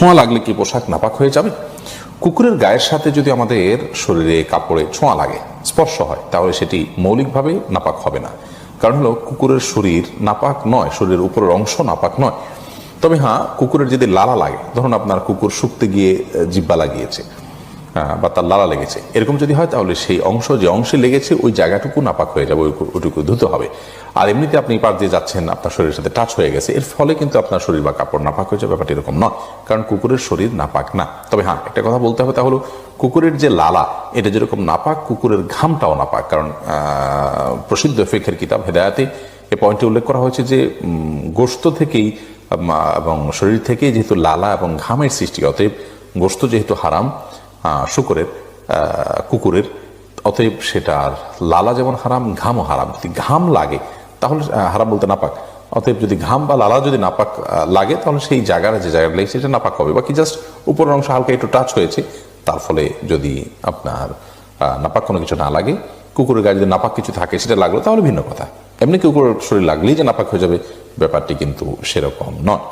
ছোঁয়া লাগলে কি পোশাক নাপাক হয়ে যাবে? কুকুরের গায়ের সাথে যদি আমাদের শরীরে কাপড়ে ছোঁয়া লাগে, স্পর্শ হয়, তাহলে সেটি মৌলিকভাবে নাপাক হবে না। কারণ হলো, কুকুরের শরীর নাপাক নয়, শরীরের উপরের অংশ নাপাক নয়। তবে হ্যাঁ কুকুরের যদি লালা লাগে, ধরুন আপনার কুকুর শুকতে গিয়ে জিব্বা লাগিয়েছে বা তার লালা লেগেছে। এরকম যদি হয়, তাহলে সেই অংশ, যে অংশে লেগেছে, ওই জায়গাটুকু নাপাক হয়ে যাবে ওই- ওইটুকু ধুতে হবে। আর এমনিতে আপনি পার দিয়ে যাচ্ছেন, আপনার শরীরের সাথে টাচ হয়ে গেছে, এর ফলে কিন্তু আপনার শরীর বা কাপড় নাপাক হয়ে যাবে, ব্যাপারটা এরকম নয়। কারণ কুকুরের শরীর নাপাক না। তবে হ্যাঁ একটা কথা বলতে হবে তা হলো, কুকুরের যে লালা, এটা যেরকম নাপাক, কুকুরের ঘামটাও নাপাক। কারণ প্রসিদ্ধ ফেখের কিতাব হেদায়াতে এ পয়েন্টে উল্লেখ করা হয়েছে যে গোস্ত থেকেই এবং শরীর থেকেই যেহেতু লালা এবং ঘামের সৃষ্টি, অতএব গোস্ত যেহেতু হারাম শুকরের কুকুরের, অতএব সেটার লালা যেমন হারাম, ঘামও হারাম। যদি ঘাম লাগে, তাহলে হারাম বলতে নাপাক। অতএব যদি ঘাম বা লালা যদি নাপাক লাগে, তাহলে সেই জায়গার যে জায়গাটা লেগেছে, সেটা নাপাক হবে। বাকি জাস্ট উপরের অংশ হালকা একটু টাচ হয়েছে, তার ফলে যদি আপনার নাপাক কোনো কিছু না লাগে, কুকুরের গায়ে যদি নাপাক কিছু থাকে, সেটা লাগল, তাহলে ভিন্ন কথা। এমনি কুকুরের শরীর লাগলেই যে নাপাক হয়ে যাবে, ব্যাপারটি কিন্তু সেরকম নয়।